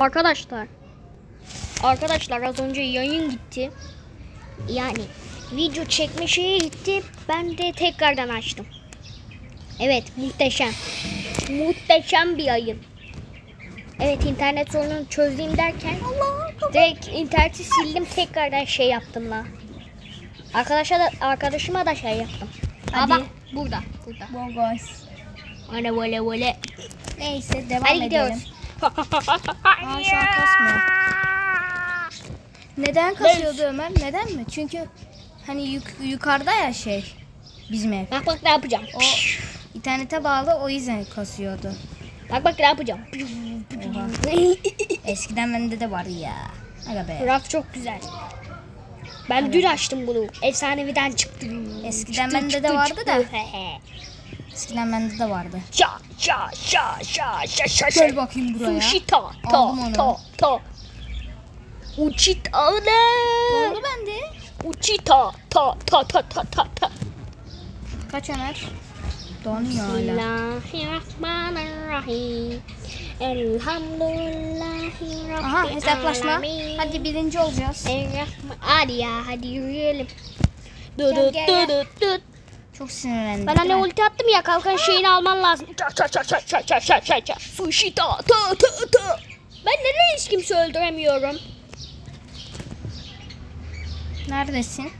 Arkadaşlar. Arkadaşlar az önce yayın gitti. Yani video çekme şeye gitti. Ben de tekrardan açtım. Evet muhteşem. Muhteşem bir yayın. Evet internet sorununu çözeyim derken direkt interneti sildim tekrardan şey yaptım la. Arkadaşa da, arkadaşıma da şey yaptım. Aa Hadi. bak burada burada. Bogos. Öyle böyle böyle. Neyse devam Hadi edelim. gidiyoruz. Aa, şu an kasmıyor. Neden kasıyordu Ömer? Neden mi? Çünkü hani yuk- yukarıda ya şey bizim ev. Bak bak ne yapacağım. O internete bağlı o yüzden kasıyordu. Bak bak ne yapacağım. Eskiden bende de vardı ya. Aga be. Raf çok güzel. Ben dün açtım bunu. Efsaneviden çıktı. Eskiden Çıktı, bende de çıktı, vardı çıktı. da. Eskiden bende de vardı. Şa şa şa şa şa şa Gel şa. bakayım buraya. Sushi ta ta Aldım onu. ta ta. Uçita ne? Oldu bende. Uçita ta ta ta ta ta ta. Kaç Ömer? Donuyor hala. Bismillahirrahmanirrahim. Elhamdülillahi Rabbil Aha hesaplaşma. Hadi birinci olacağız. Hadi ya hadi yürüyelim. Gel, gel, gel. Çok sinirlendim. Ben hani ulti attım ya kalkan şeyini alman lazım. Ça ça ça ça ça ça ça ça ça. Sushi ta ta ta. Ben neden hiç kimse öldüremiyorum? Neredesin?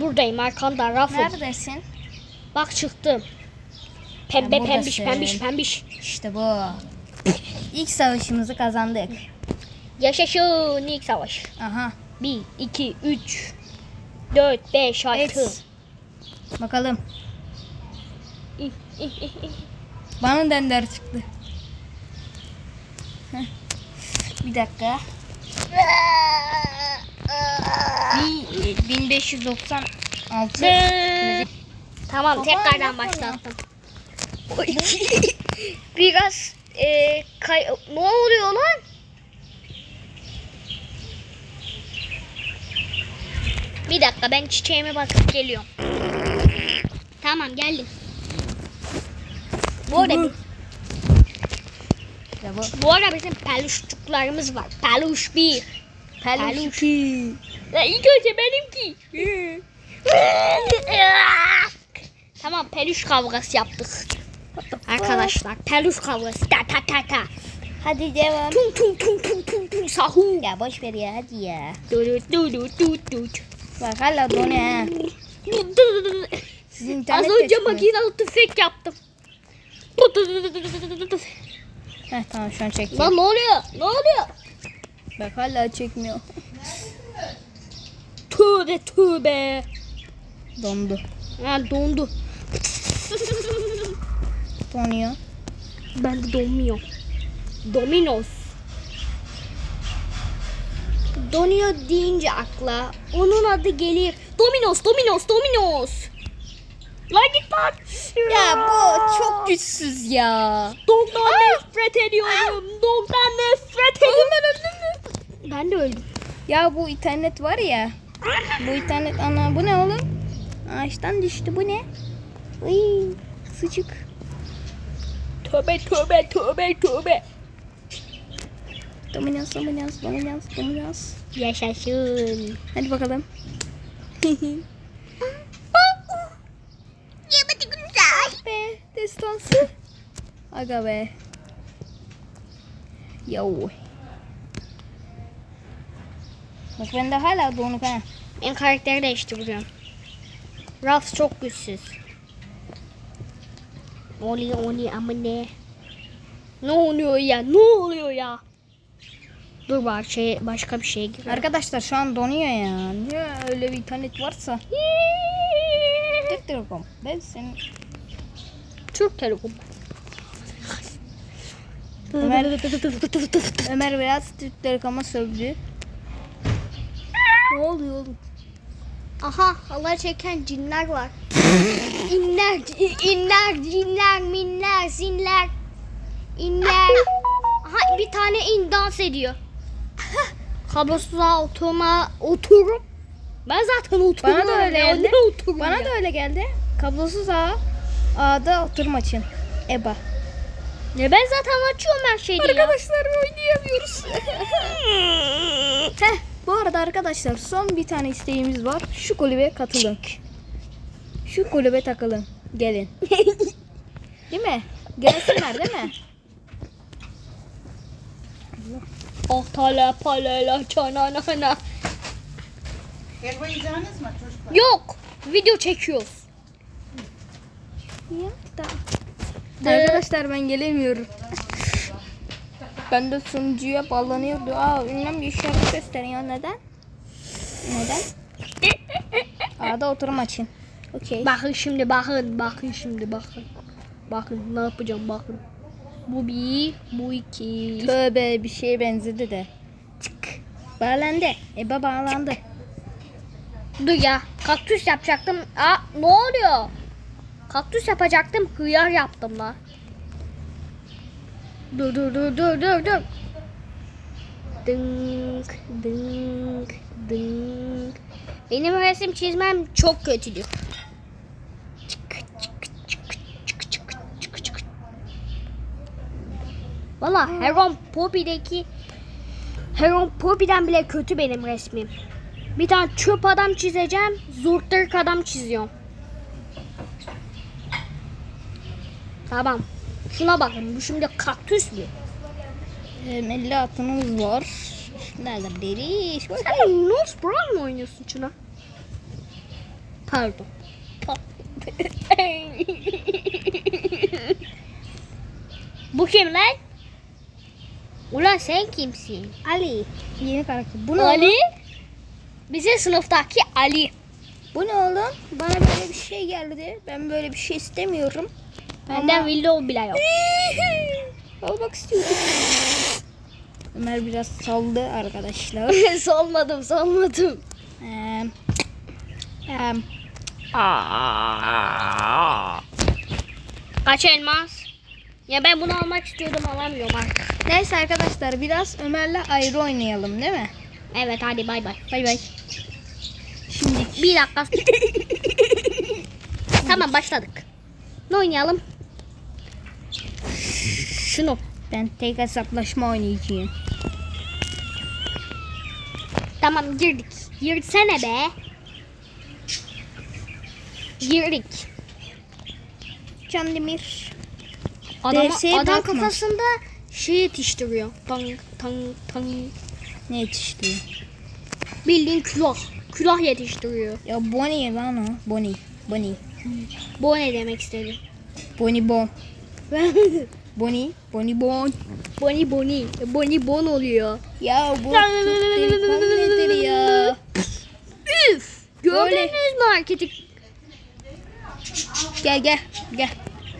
Buradayım arkanda rafım. Neredesin? Bak çıktım. Pembe pembiş pembiş pembiş. İşte bu. İlk savaşımızı kazandık. Yaşasın ilk savaş. Aha. 1, 2, 3, 4, 5, 6. Bakalım. Bana dender çıktı. Bir dakika. Bir- 1596. Tamam tekrardan başlattım. Biraz e, kay- ne oluyor lan? Bir dakika ben çiçeğime bakıp geliyorum. Tamam geldim. Bu arada, Bu- bu. arada bizim peluşçuklarımız var. Peluş bir. Peluş. Ya ilk önce benimki. tamam peluş kavgası yaptık. Arkadaşlar peluş kavgası. Ta ta ta ta. Hadi devam. Tum tum tum tum tum tum sahu. Ya boş ver ya hadi ya. Du du du du du du. Bak hala donuyor ha. Sizin Az internet önce çıkmıyor. makinalı tüfek yaptım. Heh tamam şu an çekiyor. Lan ne oluyor? Ne oluyor? Bak hala çekmiyor. Tövbe tövbe. Dondu. Ha dondu. Donuyor. Ben de donmuyor. Domino's. Donuyor deyince akla onun adı gelir. Domino's, Domino's, Domino's. Lan git lan. Ya bu çok güçsüz ya. Dog'dan nefret ediyorum. Dog'dan nefret ediyorum. ben öldüm mü? Ben de öldüm. Ya bu internet var ya. Bu internet ana bu ne oğlum? Ağaçtan düştü bu ne? Ay sıcık. Tövbe tövbe tövbe tövbe. Dominans dominans dominans dominans. Yaşasın. Hadi bakalım. Yemedi güzel. be destansı. Aga be. Yo. Bak bende hala donuk ha. Ben karakteri değiştiriyorum. Ralph çok güçsüz. Oli oli ama ne? Ne oluyor ya? Ne oluyor ya? Dur bak şey başka bir şeye gir. Arkadaşlar şu an donuyor ya. Niye öyle bir internet varsa? Tek telekom. Ben senin Türk Telekom. Ömer, Ömer biraz Türk Telekom'a sövdü. ne oluyor oğlum? Aha halay çeken cinler var. inler, inler, cinler, minler, zinler. İnler. Aha bir tane in dans ediyor. Kablosuza oturma oturup. Ben zaten oturuyorum. Bana da öyle ya, geldi. Bana ya? da öyle geldi. Kablosuz ağ. Ağda oturma için. EBA. Ne ben zaten açıyorum her şeyi ya. Arkadaşlar oynayamıyoruz. Heh, bu arada arkadaşlar son bir tane isteğimiz var. Şu kulübe katılın. Şu kulübe takılın. Gelin. değil mi? Gelsinler değil mi? Oh tala palela çananana. Helva yiyeceğiniz mi çocuklar? Yok. Video çekiyoruz. Ya da. Arkadaşlar ben gelemiyorum. ben de sunucuya bağlanıyordu. Aa ünlem bir işaret gösteriyor. Neden? Neden? A'da oturum açın. Okey. Bakın şimdi bakın. Bakın şimdi bakın. Bakın ne yapacağım bakın. Bu bir, bu iki. Tövbe bir şeye benzedi de. Çık. Bağlandı. Eba bağlandı. Dur ya. Kaktüs yapacaktım. Aa ne oluyor? Kaktüs yapacaktım. Hıyar yaptım lan. Dur dur dur dur dur dur. Dınk dınk dınk. Benim resim çizmem çok kötüdür. Çık, çık, çık, çık, çık, çık, çık. Valla Heron Poppy'deki Heron Poppy'den bile kötü benim resmim. Bir tane çöp adam çizeceğim. Zurtırk adam çiziyorum. Tamam. Şuna bakın. Bu şimdi kaktüs mü? Ee, 50 atımız var. Nerede biri? Sen Nose Brown mu oynuyorsun Çınar? Pardon. Bu kim lan? Ulan sen kimsin? Ali. Yeni karakter. Bu ne Ali. oğlum? Bizim sınıftaki Ali. Bu ne oğlum? Bana böyle bir şey geldi. Ben böyle bir şey istemiyorum. Benden Ama- Willow bile yok. Almak istiyordum. Ömer biraz saldı arkadaşlar. solmadım solmadım. Ee, em, Kaç elmas? Ya ben bunu almak istiyordum alamıyorum artık. neyse arkadaşlar biraz Ömer'le ayrı oynayalım değil mi? Evet hadi bay bay. Bay bay. Şimdi Bir dakika. tamam başladık. Ne oynayalım? Şunu. ben tek hesaplaşma oynayacağım. Tamam girdik. Girsene be. Girdik. Candemir. Adam, DS'ye adam bakma. kafasında şey yetiştiriyor. Tang tang tang. Ne yetiştiriyor? Bildiğin külah. Külah yetiştiriyor. Ya Bonnie lan o. Bonnie. Bonnie. Bu ne demek istedi? Bonnie Bon. Bonnie. Bonnie Bon. Boni boni. Boni bon oluyor. Ya bu nedir ya? Üf. Gördünüz mü hareketi? Gel gel gel.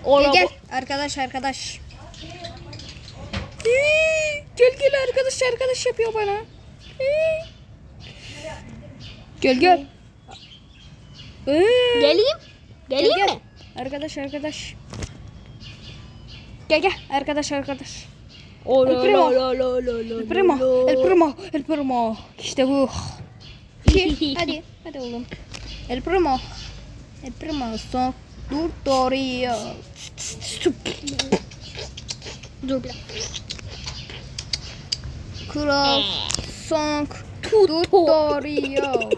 Ora- Gel gel. Arkadaş arkadaş. Hii, Gel gel arkadaş arkadaş yapıyor bana. Hii. Gel gel. Ee, Geleyim. gel, Geleyim gel. mi? Arkadaş arkadaş. Gel gel arkadaş arkadaş. O El primo. la El primo, el primo, el primo. İşte bu. Hadi, hadi oğlum. El primo. El primo son tutorial. Dur bir dakika. Kral son tutorial.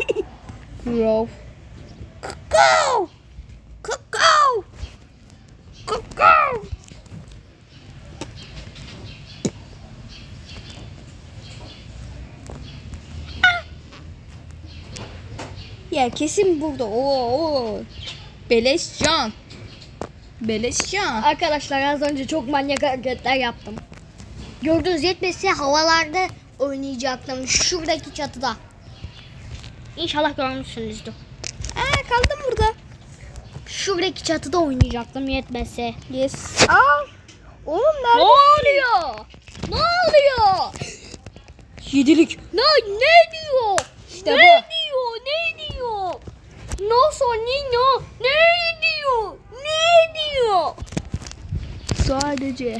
Kral. Kakao. Kakao. Kakao. Ya kesin burada. Oo, oo. Beleş can. Beleş can. Arkadaşlar az önce çok manyak hareketler yaptım. Gördüğünüz yetmesi havalarda oynayacaktım. Şuradaki çatıda. İnşallah görmüşsünüzdür. Aa kaldım burada. Şuradaki çatıda oynayacaktım yetmese. Yes. Aa. Oğlum Ne nerede? oluyor? Ne oluyor? Yedilik. Ne ne diyor? İşte ne bu. diyor? Ne diyor? Nasıl Nino? Ne diyor? Ne diyor? Sadece.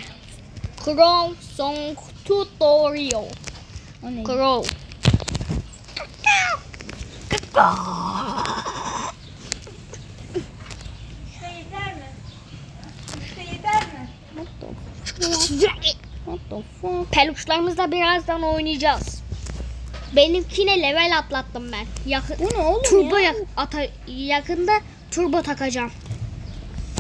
Crow Song Tutorial. O ne? Crow. What the fuck? Peluşlarımızla birazdan oynayacağız. Benimkine level atlattım ben. Yakın, Bu ne oğlum turbo ya? yak- ata- yakında turbo takacağım.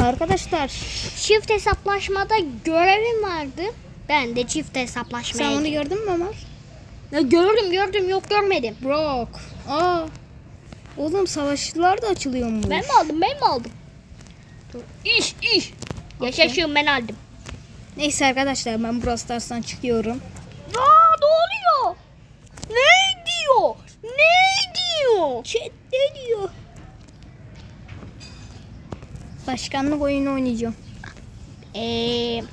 Arkadaşlar Çift hesaplaşmada görevim vardı. Ben de çift hesaplaşmaya sen onu gördün mü Ömer? Ya gördüm gördüm yok görmedim. Brock. Aa. Oğlum savaşçılar da açılıyormuş. Ben mi aldım ben mi aldım? İş iş. Yaşasın ben aldım. Neyse arkadaşlar ben Brawl Stars'tan çıkıyorum. Aa ne oluyor? Ne diyor? Ne diyor? Chat ne diyor? Başkanlık oyunu oynayacağım. Eee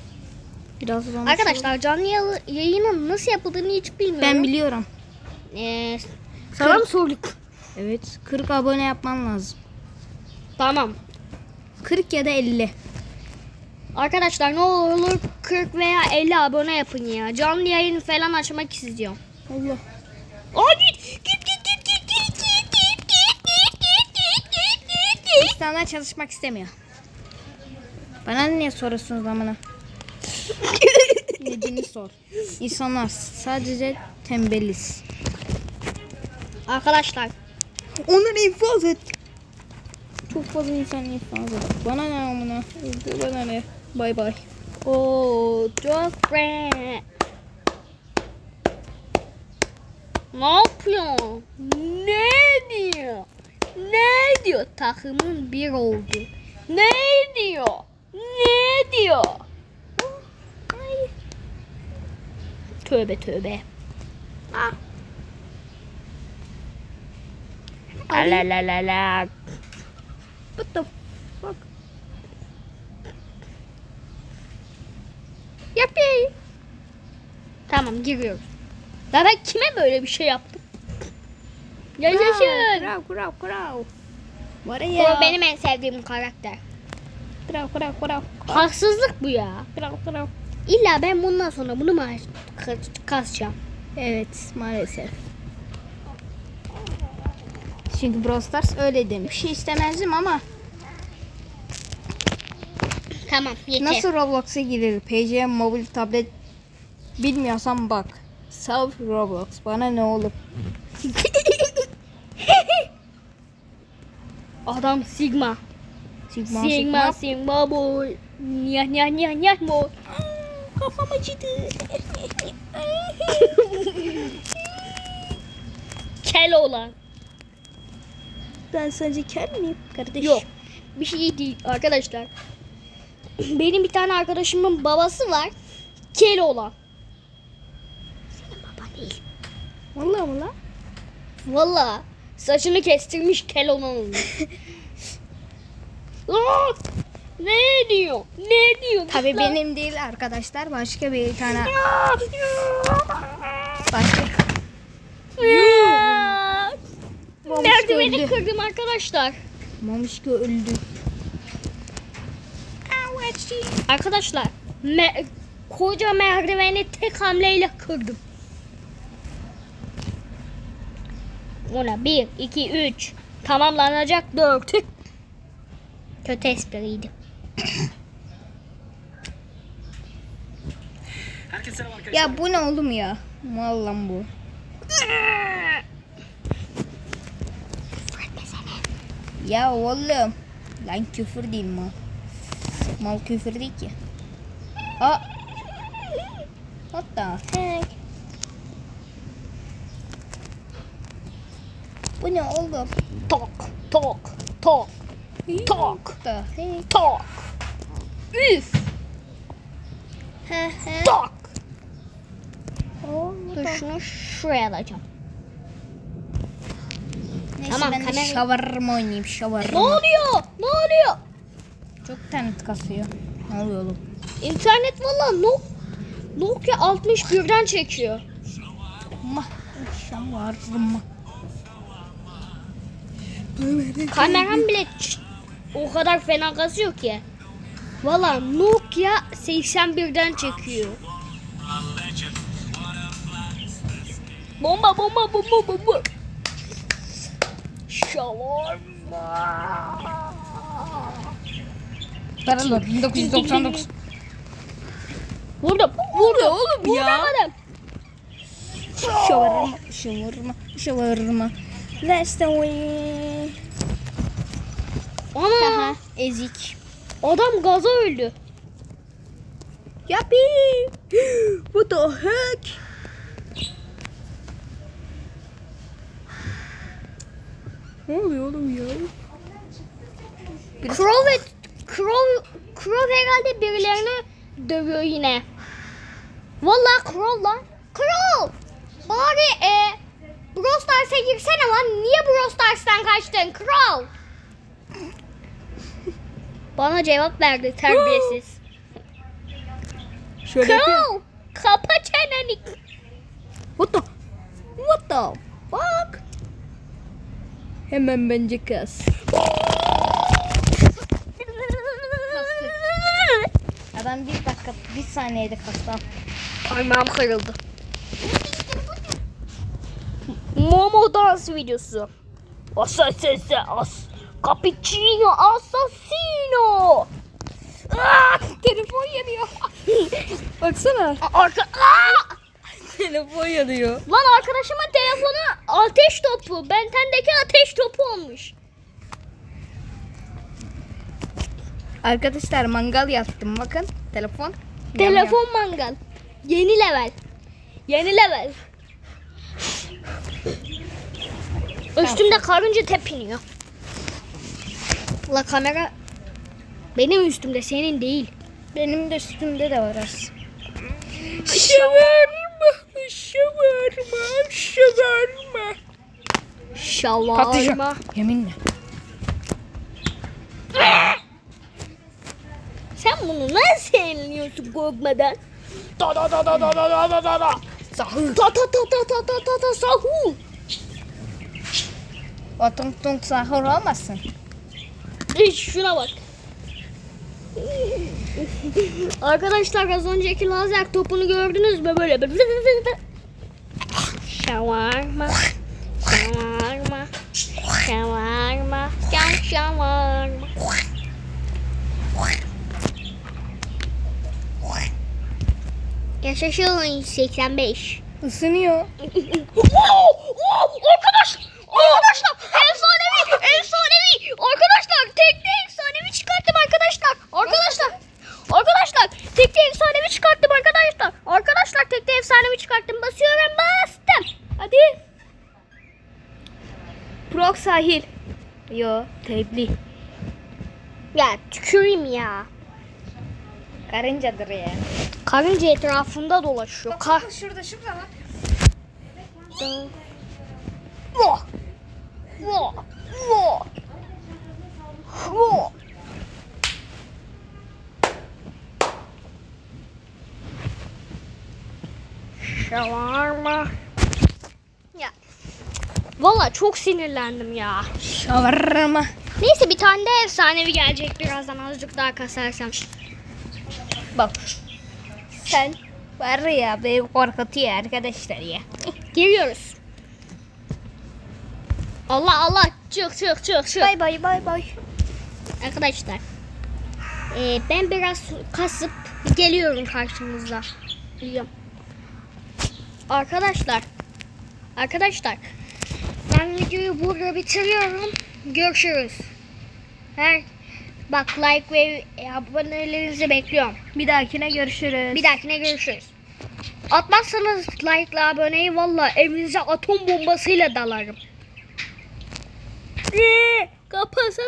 Biraz arkadaşlar canlı yayı- yayının nasıl yapıldığını hiç bilmiyorum. Ben biliyorum. Eee sana mı sorduk? Evet 40 abone yapman lazım. Tamam. 40 ya da 50. Arkadaşlar ne olur 40 veya 50 abone yapın ya. Canlı yayın falan açmak istiyorum. Allah. Aa git git İnsanlar çalışmak istemiyor. Bana niye soruyorsunuz amına? Nedeni sor. İnsanlar sadece tembeliz. Arkadaşlar Onları infaz et. Çok fazla insan infaz et. Bana ne amına? Bana ne? Bay bay. o çok re. Ne yapıyor? Ne diyor? Ne diyor? Takımın bir oldu. Ne diyor? Ne diyor? Ay. Tövbe tövbe. Ah. La la la la. What the fuck? Yapayım. Tamam giriyoruz. Ya ben kime böyle bir şey yaptım? Yaşasın. Kurav kurav kurav. Var Bu ya. benim en sevdiğim karakter. Kurav kurav kurav. Haksızlık bu ya. Kurav kurav. İlla ben bundan sonra bunu mu kas- kasacağım? Evet maalesef. Çünkü Brawl Stars öyle demiş. Bir şey istemezdim ama Tamam yeter. nasıl Roblox'a girilir? PC, mobil, tablet bilmiyorsan bak. Saf Roblox. Bana ne olur? Adam Sigma. Sigma, Sigma Sigma boy. Nyah nyah nyah nyah boy. Kafam acıdı. Kel olan. ben sence kel miyim kardeş? Yok. Bir şey değil arkadaşlar. Benim bir tane arkadaşımın babası var. Kel olan. Senin baba değil. Vallahi mı lan? Valla saçını kestirmiş kel olan olmuş. Lan! ne diyor? Ne diyor? Tabii Lan! benim değil arkadaşlar. Başka bir tane başka Merdiveni kırdım arkadaşlar. Mamışko öldü. Arkadaşlar me- koca merdiveni tek hamleyle kırdım. Ona bir, iki, üç. Tamamlanacak dört. Kötü espriydi. Ya bu ne oğlum ya? Mal lan bu. Ya oğlum. Lan küfür değil mal. Mal küfür değil ki. Aa. What the heck? Bu ne oğlum? Tok, tok, tok, tok, tok. Üf, tok. Dur şunu şuraya alacağım. Neyse Tamam, ben kamera- şavarma oynayayım Ne şavarma. oluyor? Ne oluyor? Çok internet kasıyor. Ne oluyor oğlum? İnternet valla Nok Nokia 61'den çekiyor. Ma şavarma. Kameram bile o kadar fena kasıyor ki. Valla Nokia 81'den çekiyor. Bomba bomba bomba bomba. Şavarma. Paralar 1999. Vurdum. Vurdu oğlum ya. Vuramadım. Şavarma, şavarma, şavarma. Let's win. Ana. Aha, ezik. Adam gaza öldü. Yappi. What the heck? Ne oluyor oğlum ya? Crow ve Crow, Crow herhalde birilerini dövüyor yine. Vallahi Crow lan. Crow! Bari e, Stars'a girsene lan. Niye Brawl Stars'tan kaçtın Crow? Bana cevap verdi terbiyesiz. Şöyle yapayım. Crow! Kapa çeneni. What the? What the fuck? Hemen bence kas. Adam bir dakika, bir saniyede kastı. Parmağım kırıldı. Dans videosu. Assassino, as, cappuccino, assassino. Aa, Telefon yanıyor. Baksana. arka, Aa! Telefon yanıyor. Lan arkadaşımın telefonu ateş topu. Benten'deki ateş topu olmuş. Arkadaşlar mangal yaptım bakın. Telefon. Telefon mangal. Yeni level. Yeni level. Üstümde karınca tepiniyor. La kamera benim üstümde senin değil. Benim de üstümde de var az. Şavarma, şavarma, şavarma. şavarma. Yeminle. Sen bunu nasıl yeniliyorsun korkmadan? Da da da da da da da da da da. Sahur. Ta ta ta ta ta ta ta ta sahur. O tung tung sahur olmasın. Şuna bak. Arkadaşlar az önceki lazer topunu gördünüz mü böyle böyle. Şavarma. Şavarma. Şavarma. Gel şavarma. Yaşasın 85. Isınıyor. Arkadaş! Arkadaşlar! Efsanevi! Efsanevi! Arkadaşlar! Tekne efsanevi çıkarttım arkadaşlar! Arkadaşlar! Arkadaşlar! Tekne efsanevi çıkarttım arkadaşlar! Efsanevi çıkarttım. Basıyorum bastım. Hadi. Prok sahil. Yo, tepli. Ya tüküreyim ya. Karıncadır ya. Karınca etrafında dolaşıyor. Kar... Şurada şurada bak. Vah! Vah! Vah! Vah! Şavarma. Ya. Valla çok sinirlendim ya. Şavarma. Neyse bir tane de efsanevi gelecek birazdan azıcık daha kasarsam. Bak. Sen var ya beni korkutuyor arkadaşlar ya. Geliyoruz. Allah Allah çık çık çık çık. Bay bay bay bay. Arkadaşlar e, ben biraz kasıp geliyorum karşınızda. Biliyorum. Arkadaşlar arkadaşlar ben videoyu burada bitiriyorum. Görüşürüz. Her bak like ve abonelerinizi bekliyorum. Bir dahakine görüşürüz. Bir dahakine görüşürüz. Atmazsanız like ile aboneyi valla evinize atom bombasıyla dalarım. Kapasana.